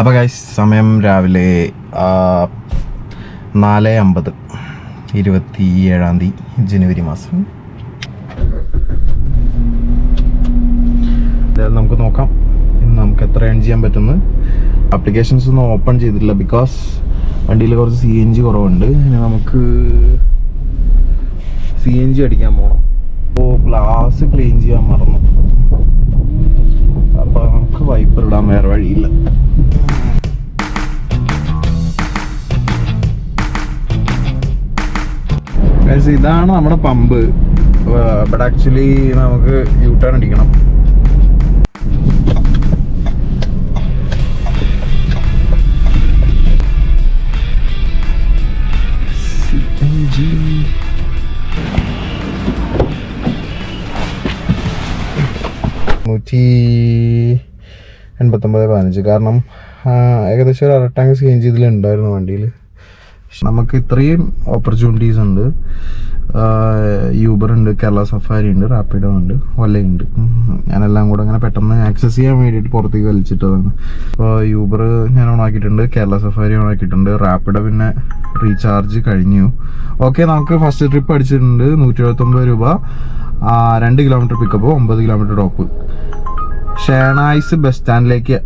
അപ്പോൾ ഗൈസ് സമയം രാവിലെ നാല് അമ്പത് ഇരുപത്തി ഏഴാം തീയതി ജനുവരി മാസം. നമുക്ക് നോക്കാം നമുക്ക് എത്ര ഏൺ ചെയ്യാൻ പറ്റുന്നു. ആപ്ലിക്കേഷൻസ് ഒന്നും ഓപ്പൺ ചെയ്തിട്ടില്ല ബിക്കോസ് വണ്ടിയിൽ കുറച്ച് സി എൻ ജി കുറവുണ്ട്. ഇനി നമുക്ക് സി എൻ ജി അടിക്കാൻ പോകണം അപ്പോൾ ഗ്ലാസ് ക്ലീൻ ചെയ്യാൻ മറന്നു. അപ്പോൾ നമുക്ക് വൈപ്പർ ഇടാൻ വേറെ വഴിയില്ല. ഇതാണ് നമ്മുടെ പമ്പ് ബട്ട് ആക്ച്വലി നമുക്ക് യൂ ടേൺ അടിക്കണം. നൂറ്റി എൺപത്തൊമ്പത് പതിനഞ്ച്. കാരണം ഏകദേശം ഒരു അരട്ടാങ്ക് സി എൻ ജി ഇതിലുണ്ടായിരുന്നു വണ്ടിയിൽ നമുക്ക് ഇത്രയും ഓപ്പർച്യൂണിറ്റീസ് ഉണ്ട്. യൂബർ ഉണ്ട് കേരള സഫാരി ഉണ്ട് റാപ്പിഡോ ഉണ്ട് ഒലയുണ്ട്. ഞാനെല്ലാം കൂടെ അങ്ങനെ പെട്ടെന്ന് ആക്സസ് ചെയ്യാൻ വേണ്ടിയിട്ട് പുറത്തേക്ക് വലിച്ചിട്ടതാണ്. അപ്പോൾ യൂബർ ഞാൻ ഓണാക്കിയിട്ടുണ്ട് കേരള സഫാരി ഓണാക്കിയിട്ടുണ്ട് റാപ്പിഡോ പിന്നെ റീചാർജ് കഴിഞ്ഞു. ഓക്കെ നമുക്ക് ഫസ്റ്റ് ട്രിപ്പ് അടിച്ചിട്ടുണ്ട് നൂറ്റി എഴുപത്തൊമ്പത് രൂപ രണ്ട് കിലോമീറ്റർ പിക്കപ്പ് ഒമ്പത് കിലോമീറ്റർ ഡ്രോപ്പ് ഷേണായിസ് ബസ് സ്റ്റാൻഡിലേക്ക്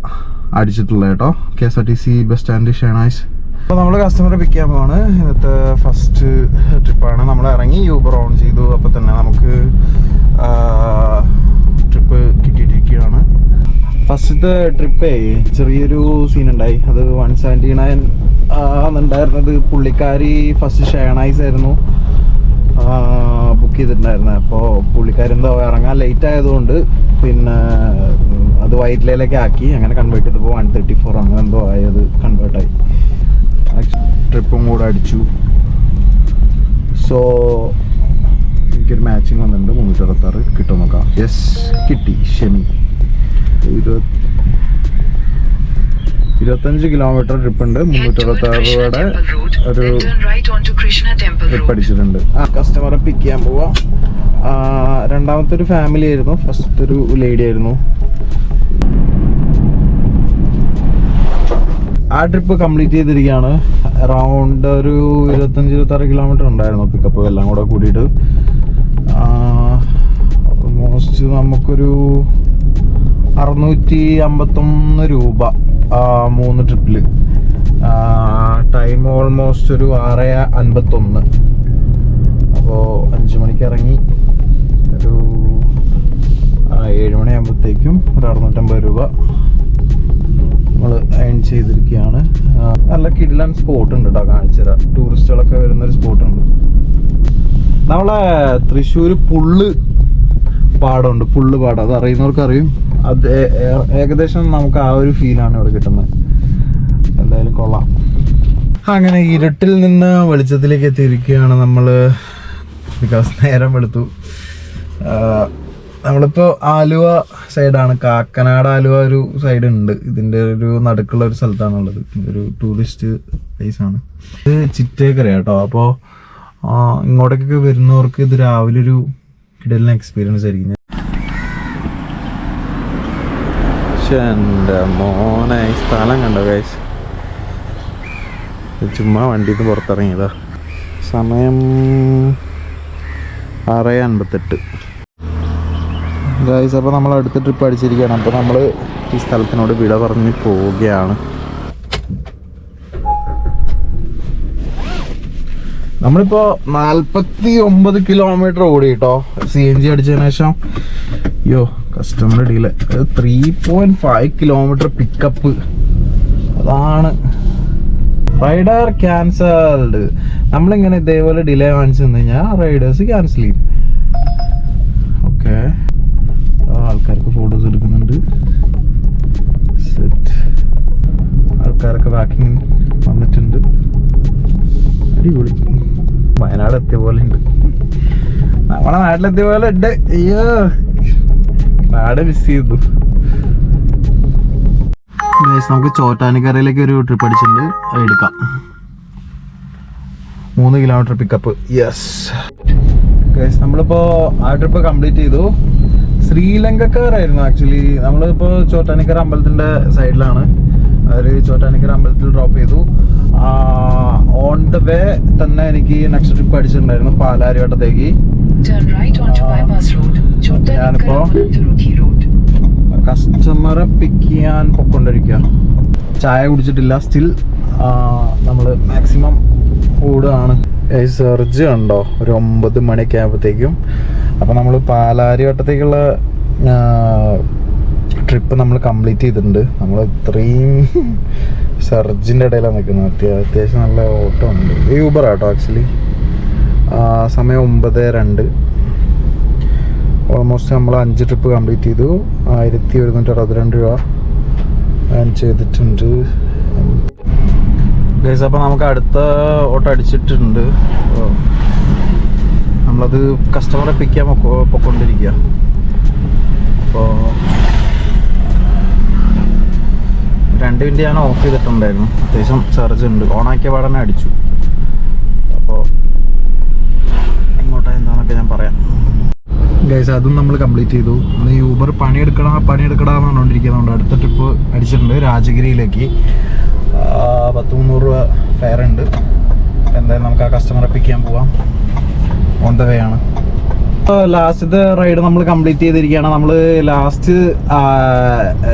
അടിച്ചിട്ടുള്ളത് കേട്ടോ. K S R T C bus stand Shenoys. അപ്പോൾ നമ്മൾ കസ്റ്റമറെ പിക്ക് ചെയ്യാൻ പോവാണ്. ഇന്നത്തെ ഫസ്റ്റ് ട്രിപ്പാണ് നമ്മൾ ഇറങ്ങി യൂബർ ഓൺ ചെയ്തു. അപ്പോൾ തന്നെ നമുക്ക് ട്രിപ്പ് കിട്ടിയിട്ടിരിക്കുകയാണ്. ഫസ്റ്റത്തെ ട്രിപ്പേ ചെറിയൊരു സീൻ ഉണ്ടായി. അത് വൺ സെവന്റി നയൻ ഉണ്ടായിരുന്നത് പുള്ളിക്കാരി ഫസ്റ്റ് ഷേണായിസ് ആയിരുന്നു. ബുക്ക് ചെയ്തിട്ടുണ്ടായിരുന്നത്. അപ്പോൾ പുള്ളിക്കാരി എന്തോ ഇറങ്ങാൻ ലേറ്റ് ആയതുകൊണ്ട് പിന്നെ ഉം, അത് വൈറ്റിലേക്ക് ആക്കി അങ്ങനെ കൺവേർട്ട് ചെയ്തപ്പോൾ വൺ തേർട്ടി ഫോർ അങ്ങനെ എന്തോ ആയത് കൺവേർട്ടായി ട്രിപ്പും കൂടെ അടിച്ചു. സോ എനിക്കൊരു മാച്ചിങ് വന്നിട്ടുണ്ട് മുന്നൂറ്റി അറുപത്താറ് കിട്ടും നോക്കാം. യെസ് കിട്ടി. ഷെമി ഇരുപത് ഇരുപത്തഞ്ച് കിലോമീറ്റർ ട്രിപ്പ് ഉണ്ട്. മുന്നൂറ്റി അറുപത്താറ് രൂപയുടെ ഒരു ട്രിപ്പ് അടിച്ചിട്ടുണ്ട്. ആ കസ്റ്റമറെ പിക്ക് ചെയ്യാൻ പോവാം. രണ്ടാമത്തെ ഒരു ഫാമിലി ആയിരുന്നു. ഫസ്റ്റ് ഒരു ലേഡി ആയിരുന്നു. ആ ട്രിപ്പ് കംപ്ലീറ്റ് ചെയ്തിരിക്കുകയാണ് അറൗണ്ട് ഒരു ഇരുപത്തഞ്ച് ഇരുപത്താറ് കിലോമീറ്റർ ഉണ്ടായിരുന്നു പിക്കപ്പ് എല്ലാം കൂടെ കൂടിയിട്ട്. ഓൾമോസ്റ്റ് നമുക്കൊരു അറുന്നൂറ്റി അമ്പത്തൊന്ന് രൂപ മൂന്ന് ട്രിപ്പിൽ ടൈം ഓൾമോസ്റ്റ് ഒരു ആറ് അൻപത്തൊന്ന്. അപ്പോൾ അഞ്ച് മണിക്ക് ഇറങ്ങി. ഒരു ഏഴ് മണിയാകുമ്പോഴത്തേക്കും ഒരു അറുന്നൂറ്റമ്പത് രൂപ നമ്മൾ ഏൺ ചെയ്തിരിക്കുകയാണ്. നല്ല കിഡിലൻ സ്പോട്ട് ഉണ്ട് കേട്ടോ കാണിച്ചുതരാം. ടൂറിസ്റ്റുകളൊക്കെ വരുന്നൊരു സ്പോട്ടുണ്ട് നമ്മളെ തൃശ്ശൂർ പുള്ള് പാടമുണ്ട്. പുള്ള് പാടം. അത് അറിയുന്നവർക്ക് അറിയും അത് ഏകദേശം നമുക്ക് ആ ഒരു ഫീലാണ് ഇവിടെ കിട്ടുന്നത്. എന്തായാലും കൊള്ളാം. അങ്ങനെ ഇരുട്ടിൽ നിന്ന് വെളിച്ചത്തിലേക്ക് എത്തിയിരിക്കുകയാണ് നമ്മൾ ബിക്കോസ് നേരം വെളുത്തു. നമ്മളിപ്പോൾ ആലുവ സൈഡാണ് കാക്കനാട് ആലുവ ഒരു സൈഡ് ഉണ്ട്. ഇതിന്റെ ഒരു നടുക്കുള്ള ഒരു സ്ഥലത്താണുള്ളത്. ഒരു ടൂറിസ്റ്റ് പ്ലേസ് ആണ്. ഇത് ചിറ്റേക്കര കേട്ടോ. അപ്പോൾ ഇങ്ങോട്ടേക്കൊക്കെ വരുന്നവർക്ക് ഇത് രാവിലെ ഒരു കിടലിന് എക്സ്പീരിയൻസ് ആയിരിക്കും. മോനെ സ്ഥലം കണ്ടോ ഗൈസ് ചുമ്മാ വണ്ടിയിൽ നിന്ന് പുറത്തിറങ്ങിയതാ. സമയം ആറ് അൻപത്തെട്ട് ഗൈസ് അപ്പോൾ നമ്മൾ അടുത്ത ട്രിപ്പ് അടിച്ചിരിക്കുകയാണ്. അപ്പോൾ നമ്മൾ ഈ സ്ഥലത്തിനോട് വിട പറഞ്ഞ് പോവുകയാണ്. നമ്മളിപ്പോൾ നാൽപ്പത്തി ഒമ്പത് കിലോമീറ്റർ ഓടി കേട്ടോ സി എൻ ജി അടിച്ചതിന് ശേഷം. അയ്യോ customer deal three point five kilometre pickup അതാണ് റൈഡർ ക്യാൻസൽഡ് നമ്മളിങ്ങനെ ഇതേപോലെ ഡിലേ കാണിച്ചു കഴിഞ്ഞാൽ റൈഡേഴ്സ് ക്യാൻസൽ ചെയ്യും. ഓക്കെ വാക്കിങ് വന്നിട്ടുണ്ട്. അടിപൊളി. വയനാട് എത്തിയ പോലെ ഉണ്ട് നമ്മളെ നാട്ടിലെത്തിയ പോലെ ഉണ്ട് അയ്യോ. നാട് മിസ് ചെയ്തു. നമുക്ക് ചോറ്റാനിക്കരയിലേക്ക് ഒരു ട്രിപ്പ് അടിച്ചിട്ടുണ്ട്. അത് എടുക്കാം. മൂന്ന് കിലോമീറ്റർ പിക്കപ്പ് യെസ് ഗൈസ് നമ്മളിപ്പോൾ ആ ട്രിപ്പ് കംപ്ലീറ്റ് ചെയ്തു. ശ്രീലങ്കക്കാരായിരുന്നു ആക്ച്വലി നമ്മളിപ്പോൾ ചോറ്റാനിക്കര അമ്പലത്തിന്റെ സൈഡിലാണ് അവർ ചോറ്റാനിക്കര അമ്പലത്തിൽ ഡ്രോപ്പ് ചെയ്തു. ഓൺ ദ വേ തന്നെ എനിക്ക് നെക്സ്റ്റ് ട്രിപ്പ് അടിച്ചിട്ടുണ്ടായിരുന്നു പാലാരിവട്ടത്തേക്ക്. ഞാനിപ്പോ-. കസ്റ്റമറെ പിക്ക് ചെയ്യാൻ പൊക്കൊണ്ടിരിക്കുക ചായ കുടിച്ചിട്ടില്ല സ്റ്റിൽ നമ്മൾ മാക്സിമം ഓടുകയാണ് സെർജ് ഉണ്ടോ ഒരു ഒമ്പത് മണിയൊക്കെ ആകുമ്പോഴത്തേക്കും അപ്പോൾ നമ്മൾ പാലാരി വട്ടത്തേക്കുള്ള ട്രിപ്പ് നമ്മൾ കംപ്ലീറ്റ് ചെയ്തിട്ടുണ്ട്. നമ്മൾ ഇത്രയും സെർജിന്റെ ഇടയിലാണ് നിൽക്കുന്നത്. അത്യാ- അത്യാവശ്യം നല്ല ഓട്ടം ഉണ്ട്. ഈ ഊബർ ആട്ടോ ആക്ച്വലി സമയം ഒമ്പത് രണ്ട്. ഓൾമോസ്റ്റ് നമ്മൾ അഞ്ച് ട്രിപ്പ് കംപ്ലീറ്റ് ചെയ്തു. ആയിരത്തി ഒരുന്നൂറ്റി അറുപത്തിരണ്ട് രൂപ ഞാൻ ചെയ്തിട്ടുണ്ട്. ഗൈസ് അപ്പോൾ നമുക്ക് അടുത്ത ഓട്ടോ അടിച്ചിട്ടുണ്ട്. നമ്മളത് കസ്റ്റമറെ പിക്ക് ചെയ്യാൻ പൊക്കോ- പൊക്കോണ്ടിരിക്കുക അപ്പോൾ രണ്ട് മിനിറ്റ് ഞാൻ ഓഫ് ചെയ്തിട്ടുണ്ടായിരുന്നു. അത്യാവശ്യം ചാർജ് ഉണ്ട്. ഓണാക്കിയ പാടന്നെ അടിച്ചു. അപ്പോൾ ഇങ്ങോട്ടാ എന്താണെന്നൊക്കെ ഞാൻ പറയാം. ഗൈസ് അതും നമ്മൾ കംപ്ലീറ്റ് ചെയ്തു. ഇന്ന് ഈ ഊബർ പണിയെടുക്കണ പണിയെടുക്കടാന്ന് പറഞ്ഞുകൊണ്ടിരിക്കുന്നതുകൊണ്ട് അടുത്ത ട്രിപ്പ് അടിച്ചിട്ടുണ്ട് രാജഗിരിയിലേക്ക്. പത്ത് മുന്നൂറ് രൂപ ഫെയർ ഉണ്ട്. എന്തായാലും നമുക്ക് ആ കസ്റ്റമറെ പിക്ക് ചെയ്യാൻ പോവാം. ഓൺ ദ വേ ആണ്. ലാസ്റ്റത്തെ റൈഡ് നമ്മൾ കംപ്ലീറ്റ് ചെയ്തിരിക്കുകയാണ്. നമ്മൾ ലാസ്റ്റ്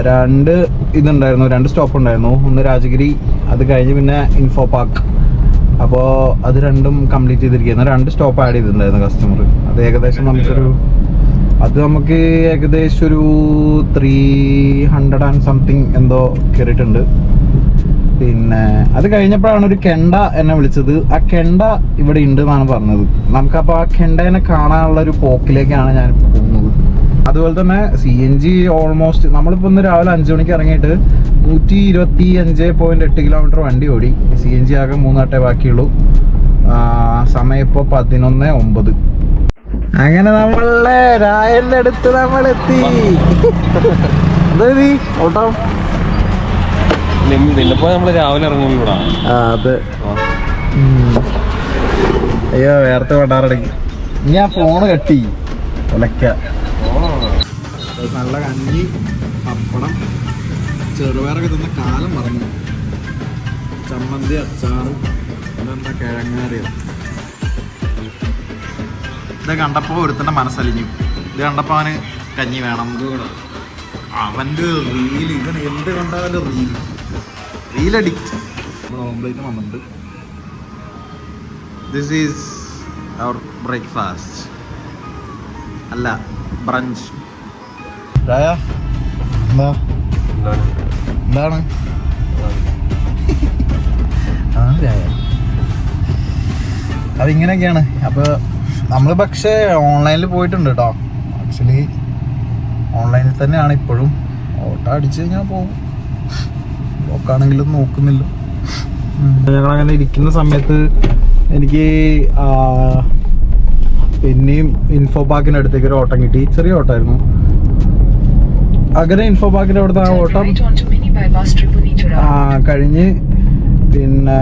രണ്ട് ഇതുണ്ടായിരുന്നു. രണ്ട് സ്റ്റോപ്പ് ഉണ്ടായിരുന്നു. ഒന്ന് രാജഗിരി അത് കഴിഞ്ഞ് പിന്നെ ഇൻഫോ പാർക്ക് അപ്പോൾ അത് രണ്ടും കംപ്ലീറ്റ് ചെയ്തിരിക്കുന്നു രണ്ട് സ്റ്റോപ്പ് ആഡ് ചെയ്തിട്ടുണ്ടായിരുന്നു കസ്റ്റമർ അത് ഏകദേശം നമുക്കൊരു അത് നമുക്ക് ഏകദേശം ഒരു ത്രീ ഹൺഡ്രഡ് ആൻഡ് സംതിങ് എന്തോ കയറിയിട്ടുണ്ട് പിന്നെ അത് കഴിഞ്ഞപ്പോഴാണ് ഒരു കെണ്ട എന്നെ വിളിച്ചത്. ആ കെണ്ട ഇവിടെ ഉണ്ട് എന്നാണ് പറഞ്ഞത്. നമുക്കപ്പോൾ ആ കെണ്ടേനെ കാണാനുള്ള ഒരു പോക്കിലേക്കാണ് ഞാൻ പോകുന്നത്. അതുപോലെ തന്നെ സി എൻ ജി ഓൾമോസ്റ്റ് നമ്മളിപ്പോൾ ഇന്ന് രാവിലെ അഞ്ച് മണിക്ക് ഇറങ്ങിയിട്ട് നൂറ്റി ഇരുപത്തി അഞ്ച് പോയിന്റ് എട്ട് കിലോമീറ്റർ വണ്ടി ഓടി. സി എൻ ജി ആകെ മൂന്നാട്ടേ ബാക്കിയുള്ളൂ. സമയം ഇപ്പോൾ പതിനൊന്ന് ഒമ്പത്. അങ്ങനെ നമ്മളെ രായന്റെ അടുത്ത് നമ്മൾ എത്തി ഓട്ടോ? നിന്നിപ്പോ നമ്മൾ രാവിലെ ഇറങ്ങുമ്പോഴാ ആ അതെ. അയ്യോ വേർത്ത് കൊണ്ടാറടങ്ങി ഞാൻ ഫോണ് കട്ടി. ഉലക്ക നല്ല കഞ്ഞി പപ്പടം ചെറുപയറൊക്കെ തന്ന കാലം പറഞ്ഞു ചമ്മന്തി അച്ചാറും എന്താ കിഴങ്ങാറിയോ? ഇത് കണ്ടപ്പോ ഒരുത്തന്റെ മനസ്സലിഞ്ഞു. ഇത് കണ്ടപ്പോ അവന് കഞ്ഞി വേണം. അവന്റെ റീൽ ഇവൻ എന്ത് കണ്ടാലും റീൽ റീൽ അഡിക്റ്റ് നമ്മൾ ഓംപ്ലേറ്റ് വന്നിട്ടുണ്ട്. ദിസ് ഈസ് അവർ ബ്രേക്ക്ഫാസ്റ്റ് അല്ല ബ്രഞ്ച് രായ എന്താ? എന്താണ്? ആ രായ. അതിങ്ങനെയൊക്കെയാണ്. അപ്പോൾ നമ്മൾ പക്ഷേ ഓൺലൈനിൽ പോയിട്ടുണ്ട് കേട്ടോ ആക്ച്വലി ഓൺലൈനിൽ തന്നെയാണ് ഇപ്പോഴും. ഓട്ടോ അടിച്ചു കഴിഞ്ഞാൽ പോകും ബ്ലോക്കാണെങ്കിലും നോക്കുന്നില്ല. ഞങ്ങളങ്ങനെ ഇരിക്കുന്ന സമയത്ത് എനിക്ക് പിന്നെയും ഇൻഫോ പാർക്കിന്റെ അടുത്തേക്ക് ഒരു ഓട്ടം കിട്ടി. ചെറിയ ഓട്ടമായിരുന്നു. അങ്ങനെ ഇൻഫോ പാർക്കിന്റെ അവിടുത്തെ ആ ഓട്ടം കഴിഞ്ഞ് പിന്നെ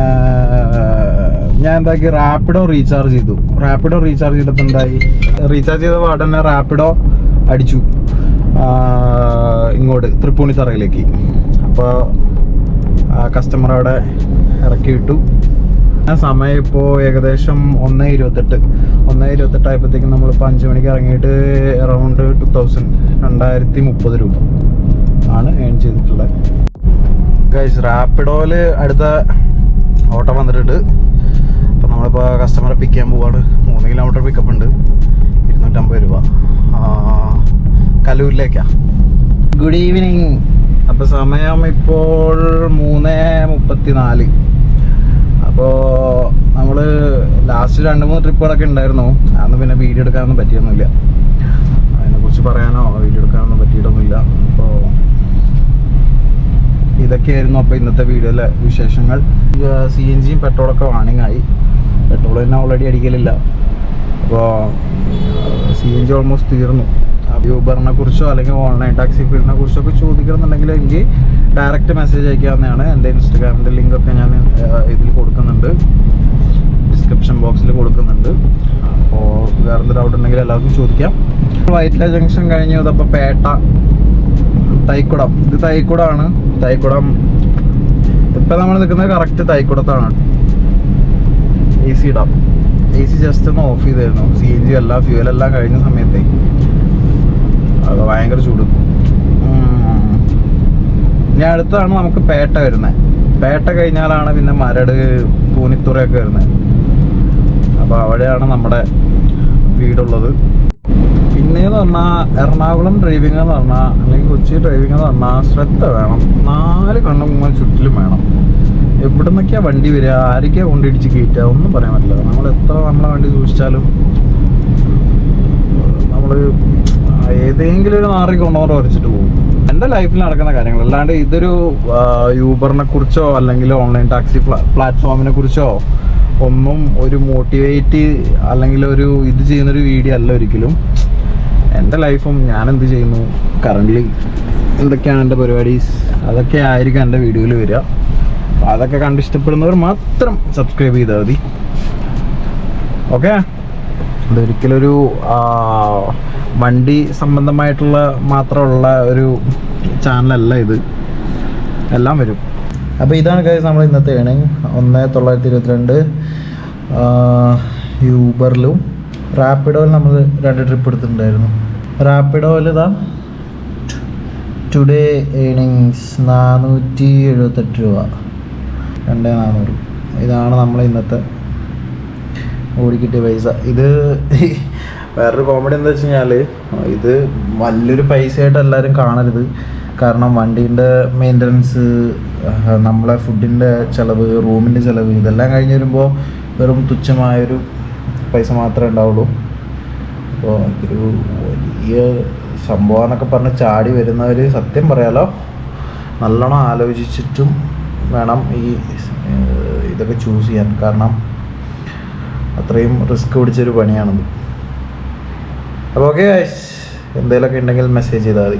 ഞാൻ എന്താക്കി റാപ്പിഡോ റീചാർജ് ചെയ്തു. റാപ്പിഡോ റീചാർജ് ചെയ്തപ്പോൾ എന്തായി? റീചാർജ് ചെയ്ത പാടെ തന്നെ റാപ്പിഡോ അടിച്ചു. ഇങ്ങോട്ട് തൃപ്പൂണിത്തറയിലേക്ക്. അപ്പോൾ കസ്റ്റമർ അവിടെ ഇറക്കി ആ സമയം ഇപ്പോൾ ഏകദേശം ഒന്ന് ഇരുപത്തെട്ട്. ഒന്ന് ഇരുപത്തെട്ട് ആയപ്പോഴത്തേക്കും നമ്മളിപ്പോൾ അഞ്ച് മണിക്ക് ഇറങ്ങിയിട്ട് അറൗണ്ട് ടു തൗസൻഡ് രണ്ടായിരത്തി മുപ്പത് രൂപ ആണ് ഏൺ ചെയ്തിട്ടുള്ളത്. ഗൈസ് റാപ്പിഡോയിൽ അടുത്ത ഓട്ടം വന്നിട്ടുണ്ട്. അപ്പം നമ്മളിപ്പോൾ കസ്റ്റമറെ പിക്ക് ചെയ്യാൻ പോവാണ്. മൂന്ന് കിലോമീറ്റർ പിക്കപ്പ് ഉണ്ട്. ഇരുന്നൂറ്റമ്പത് രൂപ. കലൂരിലേക്കാണ് കലൂരിലേക്കാ. ഗുഡ് ഈവനിങ് അപ്പോൾ സമയം ഇപ്പോൾ മൂന്ന് മുപ്പത്തി നാല് അപ്പോൾ നമ്മൾ ലാസ്റ്റ് രണ്ട് മൂന്ന് ട്രിപ്പുകളൊക്കെ ഉണ്ടായിരുന്നു. അന്ന് പിന്നെ വീഡിയോ എടുക്കാനൊന്നും പറ്റിയൊന്നുമില്ല. അതിനെക്കുറിച്ച് പറയാനോ വീഡിയോ എടുക്കാനൊന്നും പറ്റിയിട്ടൊന്നുമില്ല. അപ്പോൾ ഇതൊക്കെയായിരുന്നു അപ്പോൾ ഇന്നത്തെ വീഡിയോയിലെ വിശേഷങ്ങൾ. സി എൻ ജിയും പെട്രോളൊക്കെ വാണിംഗ് ആയി പെട്രോൾ തന്നെ ഓൾറെഡി അടിക്കലില്ല. അപ്പോൾ സി എൻ ജി ഓൾമോസ്റ്റ് തീർന്നു. യൂബറിനെ കുറിച്ചോ അല്ലെങ്കിൽ ഓൺലൈൻ ടാക്സി ഫീൽഡിനെ കുറിച്ചോ ഒക്കെ ചോദിക്കണമെന്നുണ്ടെങ്കിൽ എനിക്ക് ഡയറക്റ്റ് മെസ്സേജ് അയക്കാവുന്നതാണ്. എന്റെ ഇൻസ്റ്റഗ്രാമിന്റെ ലിങ്കൊക്കെ ഞാൻ ഇതിൽ കൊടുക്കുന്നുണ്ട്. ഡിസ്ക്രിപ്ഷൻ ബോക്സിൽ കൊടുക്കുന്നുണ്ട്. അപ്പോൾ വേറെ എന്ത് ഡൗട്ട് ഉണ്ടെങ്കിൽ എല്ലാവർക്കും ചോദിക്കാം. വൈറ്റ്ല ജംഗ്ഷൻ കഴിഞ്ഞു. അതപ്പോൾ പേട്ട തൈക്കുടം. ഇത് തൈക്കുടമാണ് തൈക്കുടം. ഇപ്പം നമ്മൾ നിൽക്കുന്നത് കറക്റ്റ് തൈക്കുടത്താണ്. എ സി ഇടാം എ സി ജസ്റ്റ് ഒന്ന് ഓഫ് ചെയ്തായിരുന്നു സി എൻ ജി എല്ലാം ഫ്യൂവൽ എല്ലാം കഴിഞ്ഞ സമയത്തേ. അത് ഭയങ്കര ചൂട്. ഇനി അടുത്താണ് നമുക്ക് പേട്ട വരുന്നത് പേട്ട കഴിഞ്ഞാലാണ് പിന്നെ മരട് പൂനിത്തുറയൊക്കെ വരുന്നത് അപ്പോൾ അവിടെയാണ് നമ്മുടെ വീടുള്ളത്. പിന്നെയെന്ന് പറഞ്ഞാൽ എറണാകുളം ഡ്രൈവിംഗ് എന്ന് പറഞ്ഞാൽ അല്ലെങ്കിൽ കൊച്ചി ഡ്രൈവിംഗ് എന്ന് പറഞ്ഞാൽ ശ്രദ്ധ വേണം. നാല് കണ്ണും മൂന്ന് ചുറ്റിലും വേണം. എവിടെ നിന്നൊക്കെയാ വണ്ടി വരിക? ആരൊക്കെയാ കൊണ്ടിടിച്ച് കയറ്റുക? ഒന്നും പറയാൻ പറ്റില്ല. നമ്മൾ എത്ര നമ്മളെ വണ്ടി സൂക്ഷിച്ചാലും നമ്മൾ ഏതെങ്കിലും ഒരു മാറി കൊണ്ടുപോകാൻ വരച്ചിട്ട് പോകും. എന്റെ ലൈഫിൽ നടക്കുന്ന കാര്യങ്ങൾ അല്ലാണ്ട് ഇതൊരു യൂബറിനെ കുറിച്ചോ അല്ലെങ്കിൽ ഓൺലൈൻ ടാക്സി പ്ലാറ്റ്ഫോമിനെ കുറിച്ചോ ഒന്നും ഒരു മോട്ടിവേറ്റ് അല്ലെങ്കിൽ ഒരു ഇത് ചെയ്യുന്നൊരു വീഡിയോ അല്ല ഒരിക്കലും. എന്റെ ലൈഫും ഞാൻ എന്ത് ചെയ്യുന്നു കറന്റ്ലി എന്തൊക്കെയാണ് എന്റെ പരിപാടീസ് അതൊക്കെ ആയിരിക്കും എന്റെ വീഡിയോയിൽ വരിക. അതൊക്കെ കണ്ടിഷ്ടപ്പെടുന്നവർ മാത്രം സബ്സ്ക്രൈബ് ചെയ്താൽ മതി. ഓക്കെ ഇതൊരിക്കലൊരു ഒരു വണ്ടി സംബന്ധമായിട്ടുള്ള മാത്രമുള്ള ഒരു ചാനലല്ല ഇത്. എല്ലാം വരും. അപ്പോൾ ഇതാണ് കാര്യം നമ്മൾ ഇന്നത്തെ ഏണിങ് ഒന്ന് തൊള്ളായിരത്തി ഇരുപത്തിരണ്ട് യൂബറിലും. റാപ്പിഡോയിൽ നമ്മൾ രണ്ട് ട്രിപ്പ് എടുത്തിട്ടുണ്ടായിരുന്നു. റാപ്പിഡോയിൽ ഇതാ ടുഡേ ഏണിങ്സ് നാനൂറ്റി എഴുപത്തെട്ട് രൂപ. രണ്ട് നാനൂറ്. ഇതാണ് നമ്മൾ ഇന്നത്തെ ഓടിക്കിട്ടിയ പൈസ. ഇത് വേറൊരു കോമഡി എന്താ വെച്ച് കഴിഞ്ഞാൽ ഇത് വലിയൊരു പൈസയായിട്ട് എല്ലാവരും കാണരുത്. കാരണം വണ്ടീന്റെ മെയിന്റനൻസ് നമ്മളെ ഫുഡിന്റെ ചിലവ് റൂമിന്റെ ചിലവ് ഇതെല്ലാം കഴിഞ്ഞ് വരുമ്പോൾ വെറും തുച്ഛമായൊരു പൈസ മാത്രമേ ഉണ്ടാവുള്ളൂ. അപ്പോൾ ഇതൊരു വലിയ സംഭവം എന്നൊക്കെ പറഞ്ഞ് ചാടി വരുന്നവർ സത്യം പറയാലോ നല്ലോണം ആലോചിച്ചിട്ടും വേണം ഈ ഇതൊക്കെ ചൂസ് ചെയ്യാൻ. കാരണം അത്രയും റിസ്ക് പിടിച്ചൊരു പണിയാണത്. അപ്പോൾ ഓക്കെ എന്തെങ്കിലുമൊക്കെ ഉണ്ടെങ്കിൽ മെസ്സേജ് ചെയ്താൽ മതി.